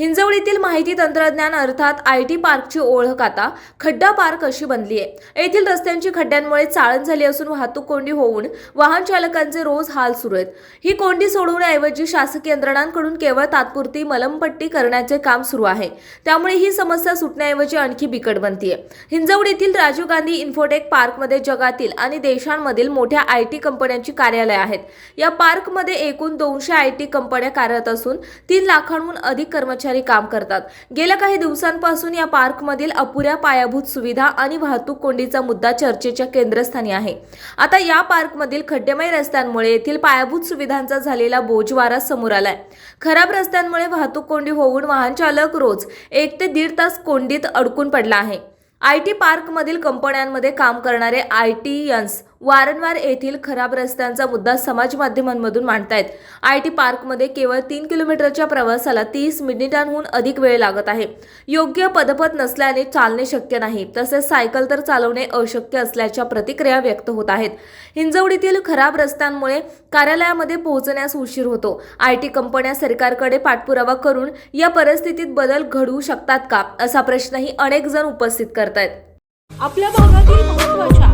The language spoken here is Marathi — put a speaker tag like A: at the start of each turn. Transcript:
A: हिंजवडीतील माहिती तंत्रज्ञान अर्थात आय टी पार्कची ओळख आता खड्डा पार्क अशी बनली आहे. येथील रस्त्यांची खड्ड्यांमुळे चाळण झाली असून वाहतूक कोंडी होऊन वाहन चालकांचे रोज हाल सुरू आहेत. ही कोंडी सोडवण्याऐवजी शासकीय यंत्रणांकडून केवळ तात्पुरती मलमपट्टी करण्याचे काम सुरू आहे. त्यामुळे ही समस्या सुटण्याऐवजी आणखी बिकट बनतीये. हिंजवडीतील राजीव गांधी इन्फोटेक पार्कमध्ये जगातील आणि देशांमधील मोठ्या आय टी कंपन्यांची कार्यालय आहेत. या पार्कमध्ये एकूण दोनशे आय टी कंपन्या कार्यरत असून तीन लाखांहून अधिक कर्मचारी काम करतात. गेल्या काही दिवसांपासून या पार्कमधील अपुऱ्या पायाभूत सुविधा आणि वाहतूक कोंडीचा मुद्दा चर्चेच्या केंद्रस्थानी आहे. आता या पार्कमधील खड्डेमय रस्त्यांमुळे येथील पायाभूत सुविधांचा झालेला बोजवारा समोर आलाय. खराब रस्त्यांमुळे वाहतूक कोंडी होऊन वाहन चालक रोज एक ते दीड तास कोंडीत अडकून पडला आहे. आय टी पार्कमधील कंपन्यांमध्ये काम करणारे आय टीयन्स वारंवार येथील खराब रस्त्यांचा मुद्दा समाज माध्यमांमधून मांडतायत. आय टी पार्कमध्ये केवळ तीन किलोमीटरच्या प्रवासाला तीस मिनिटांहून अधिक वेळ लागत आहे. योग्य पदपथ नसल्याने चालणे शक्य नाही. तसेच सायकल तर चालवणे अशक्य असल्याच्या प्रतिक्रिया व्यक्त होत आहेत. हिंजवडीतील खराब रस्त्यांमुळे कार्यालयामध्ये पोहोचण्यास उशीर होतो. आय टी कंपन्या सरकारकडे पाठपुरावा करून या परिस्थितीत बदल घडवू शकतात का? असा प्रश्नही अनेक जण उपस्थित करतायत.
B: आपल्या भागातील महत्त्वाच्या